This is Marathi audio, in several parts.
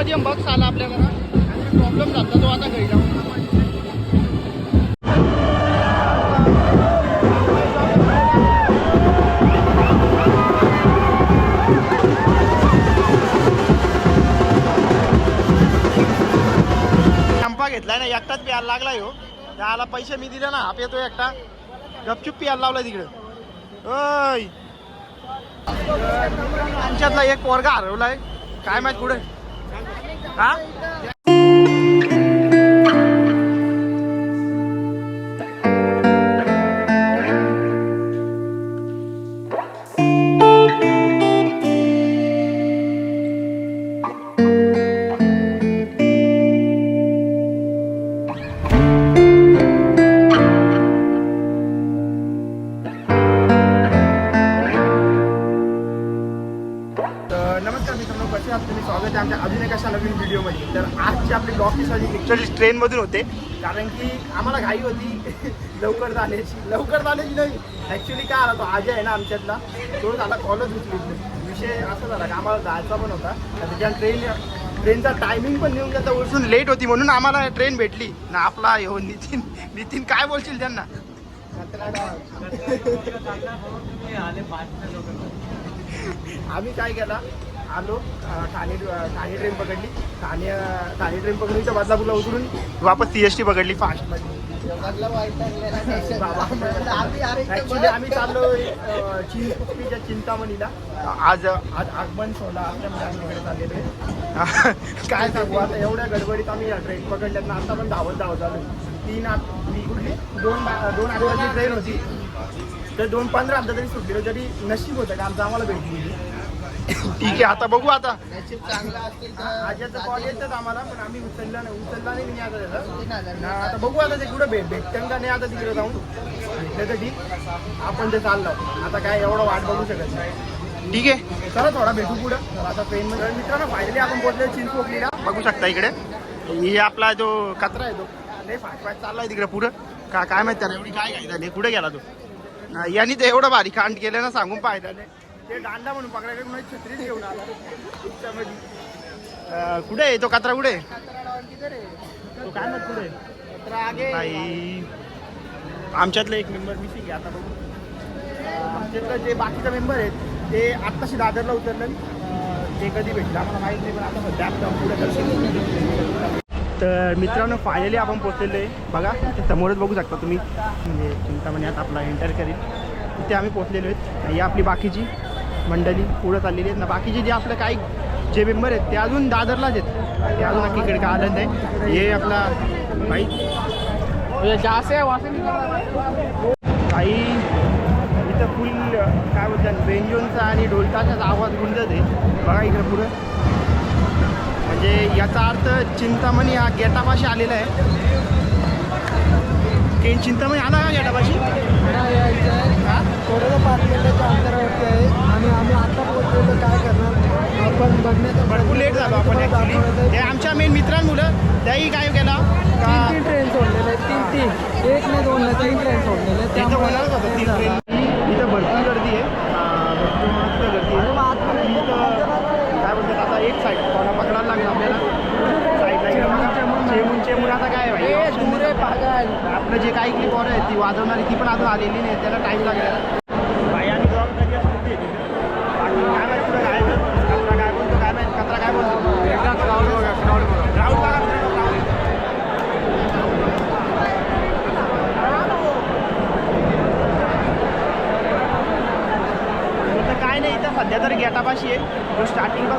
त्यामध्ये बक्स आला आपल्याला प्रॉब्लेम झाला तो आता घरी जाऊन घेतलाय ना एकटाच प्यायला लागलाय हो. त्याला पैसे मी दिले ना आप येतो एकटा. गपचूप प्यायला लावलाय तिकडे. ओय. आमच्यातला एक पोरगा हरवलाय. काय माहीत कुठे? हा आहात स्वागत आहे आमच्या अजून एका अशा नवीन व्हिडिओमध्ये. तर आजची आपली ब्लॉग दिसाची ॲक्च्युअली ट्रेनमधून होते. कारण की आम्हाला घाई होती. लवकर जाण्याची. लवकर जाण्याची नाही. ॲक्च्युली काय आला तो आज आहे ना आमच्यातला. तो झाला कॉलच उचली विषय असा झाला की आम्हाला जायचा पण होता. त्याच्या ट्रेन ट्रेनचा टायमिंग पण नेऊन जाता उलटून लेट होती म्हणून आम्हाला ट्रेन भेटली. ना आपला हो नितीन. नितीन काय बोलशील त्यांना? आम्ही काय केला? आलो ठाणे ठाणे ट्रेन पकडली. ठाणे ठाणे ट्रेन पकडली तर बदलापूरला उतरून वापस सी एस टी पकडली फास्ट ऍक्च्युली आम्ही चाललो अं, चिंचपोकळीच्या चिंतामणीला. आज आज आगमन सोहळा आम्ही इकडे चाललेलो आहे. काय सांगू आता एवढ्या गडबडीत आम्ही या ट्रेन पकडल्यात ना आता पण धावत धावत झालो तीन आठ मी कुठली? दोन दोन आठवड्याची ट्रेन होती. तर दोन पंधरा आमचा तरी सुटलेलो तरी नशीब होतं का आमचं आम्हाला भेटली ठीक आहे आता बघू आता. कॉल येतात आम्हाला पण आम्ही उचलला नाही उचलला नाही मी आता. बघू आता ते कुठं भेट भेटतं का नाही आता तिकडे जाऊन. भेटलं तर ठीक. आपण ते चाललो. आता काय एवढं वाट बघू शकत नाही. ठीक आहे. चला थोडा भेटू पुढं. आता ट्रेनमध्ये मित्रांनो फायनली आपण पोहोचलो चिंचपोकलीला. बघू शकता इकडे. ही आपला जो कचरा आहे तो. लय फास्ट फास्ट चाललाय तिकडे पुढं. का काय माहिती त्याला एवढी काय काय झाली. कुठे गेला तो? यांनी तर एवढं भारी कांड केलं ना सांगून पाहिजे नाही. ते दांडा म्हणून पकडायला छत्रीच घेऊन आला. रिक्षामध्ये. कुठे आहे? तो कचरा कुठे? तो काय माहीत कुठे? बाई. आमच्यातलं एक मेंबर मिसिंग आहे आता बघू. आमच्यातलं जे बाकीचे मेंबर आहेत ते आत्ताशी दादरला उतरलं ते कधी भेटलं? आम्हाला माहीत नाही पण आता सध्या पुढे दर्शन तर मित्रांनो फायनली आपण पोचलेलो आहे. बघा ते समोरच बघू शकता तुम्ही. म्हणजे चिंतामणी आता आपला एंटर करेल. तिथे आम्ही पोचलेलो आहेत. ही आपली बाकीची. मंडळी पुढं चाललेली आहेत ना. बाकीचे जे आपलं काही जे मेंबर आहेत ते अजून दादरलाच आहेत. ते अजून नक्की इकडे काय आलं नाही हे आपला बाई. काही इथं फुल काय बोलतात बेंजोनचा आणि ढोलताचाच आवाज गुंजत आहे. बघा इकडे पुढं. म्हणजे याचा अर्थ चिंतामणी हा गेटापाशी आलेला आहे. चिंतामणी आला का गेटापाशी? हा? थोडंसं पाच मिनिटाच्या अंतरावरती आहे आणि आम्ही आता पोहोचलेलो काय करणार आपण बघण्याचं भरपूर लेट झालो आपण. ॲक्च्युली हे आमच्या मेन मित्रांमुळं त्याही काय केला? तीन ट्रेन सोडलेले तीन तीन एक नाही दोन नाही तीन ट्रेन सोडलेले त्यामुळे इथं भरपूर गर्दी आहे. भरपूर गर्दी आहे. इथं काय बोलतात आता एक साईड कोणा पकडायला लागेल आपल्याला. साईडला चेमून चेमून. आता काय आहे आहे. आपलं जे काही पोरं आहेत ती वाजवणारी ती पण अजून आलेली नाही त्याला टाईम लागेल. काय नाही इथं सध्या तर गेटापाशी आहे. जो स्टार्टिंगपासून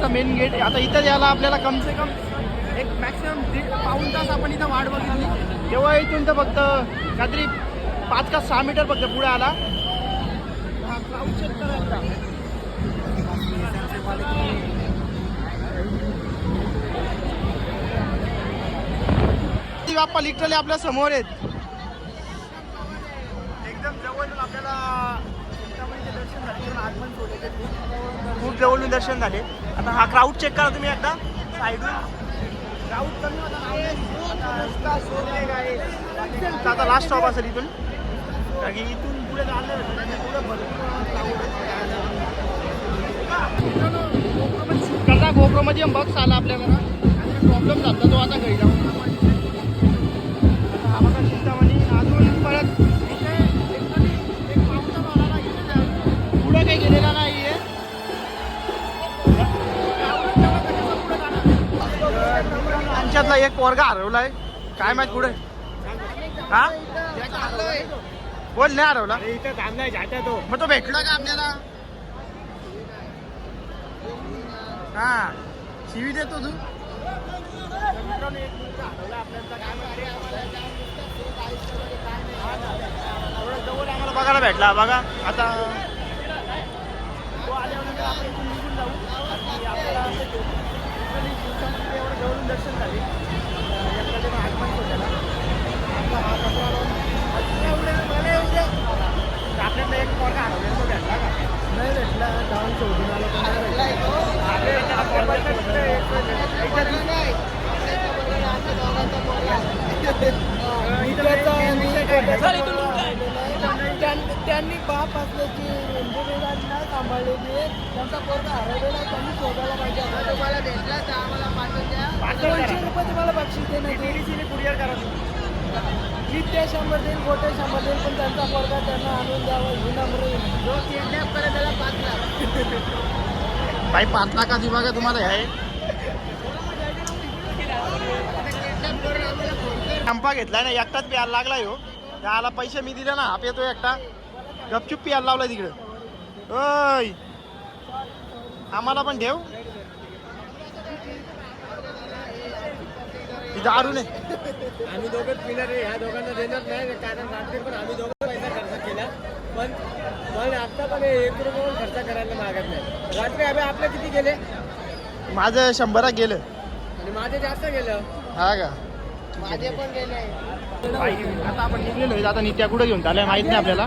हा मेन गेट आहे आता इथं यायला आपल्याला कम से कम एक मॅक्सिमम दीड पाऊन तास आपण इथं वाट बघितली. तेव्हा इथून तर फक्त काहीतरी पाच का सहा मीटर फक्त पुढे आला. हा चेक करायचा बाप्पा लिटरली आपल्यासमोर आहेत. एकदम जवळ आपल्याला दर्शन झाले आगमन सोडले खूप- जवळून दर्शन झाले. आता हा क्राऊड चेक करा तुम्ही एकदा. साईडून. क्राऊड कमी होता आता लास्ट स्टॉप असेल इथून. कारण की इथून पुढे जायला नाही कसा गोप्रोमध्ये बक्स आला आपल्याकडं. प्रॉब्लेम झाला तो आता घरी जाऊन. त्यांच्यातला एक पोरगा हरवलाय. काय माहीत पुढे हा? बोल नाही हरवला. इथं थांबलाय जाता तो. मग तो भेटला का आपल्याला? हा. शिवी देतो तू. बघायला भेटला बघा. आता तो आल्यानंतर आपण इथून निघून जाऊ आणि आपल्याला literally दिवसामध्ये एवढं जवळून दर्शन झाले याच्याकडे आगमन होतं ना. आता हा कचरा लावून मला एवढं तर आपल्याला एक पोरगा हरवलेला तो भेटला का नाही भेटला जाऊन शोधून आलो पण नाही भेटला. अरे, त्याला पोरगा कुठे आहे? इथं इकडचा आणि इकडचा त्यां- त्यांनी बाप असल्याची इंजिनिअरांनी नाही सांभाळलेली पोरगा हरवलेला आहे, शोधायला पाहिजे. तुम्हाला भेटला तर आम्हाला पाठवून द्या. पाठवून द्या. दोनशे रुपये तुम्हाला बक्षीस देण्यात येईल. DDC ने कुरिअर करा तुम्ही. मी ते शंभर देईल गोटे शंभर देईल पण त्यांचा पोरगा त्यांना आणून द्यावा नम्र विनंती. जो किडनॅप करेल त्याला पाच लाख. भाई पाच लाखाची बघा तुम्हाला आहे. संपा घेतलाय ना एकटाच प्यायला लागलाय हो. त्याला पैसे मी दिले ना हा येतो एकटा. गपचूप प्यायला लावलाय तिकडे. ओय. आम्हाला पण ठेव. दारू नाही आम्ही दोघंच पिणार आहे ह्या दोघांना देणार नाही कारण रात्री पण आम्ही दोघं पैसा खर्च केला. पण पण आता पण एक रुपये पण खर्च करायला मागत नाही. रात्री आम्ही आपले किती गेले? माझं शंभरात गेलं. आणि माझे जास्त गेलं. हा का? माझे पण गेले. आता आपण निघलेलो आता नित्या कुठे घेऊन चाललाय माहीत नाही आपल्याला.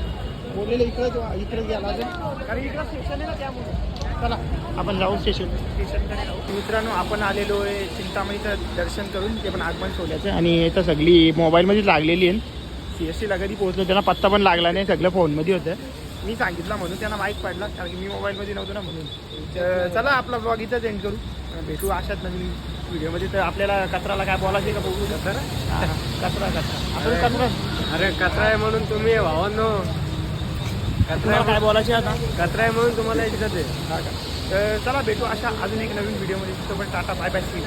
बोललेलं इकडे इकडे गेला तो कारण इकडं स्टेशन आहे ना त्यामुळे. चला आपण जाऊ स्टेशन स्टेशनकडे जाऊ. मित्रांनो आपण आलेलो आहे चिंतामणीचं दर्शन करून ते पण आगमन सोहळ्याचं. आणि इथं सगळी मोबाईलमध्ये लागलेली आहे. सी एस टीला कधी पोहोचलो त्यांना पत्ता पण लागला नाही सगळं फोनमध्ये होतं. मी सांगितलं म्हणून त्यांना माहीत पडला कारण की मी मोबाईलमध्ये नव्हतो ना म्हणून. तर चला आपला ब्लॉग इथंच एंड करू. भेटू अशाच नवीन व्हिडिओमध्ये तर आपल्याला कचराला काय बोलायचं का बघू कचरा कचरा कचरा. आपण कचरा. अरे कचरा आहे म्हणून तुम्ही भावांनो तुम्हाला काय बोलायचे आता? कचरा आहे म्हणून तुम्हाला का तर चला भेटू अशा अजून एक नवीन व्हिडिओमध्ये तोपर्यंत टाटा बाय बाय सी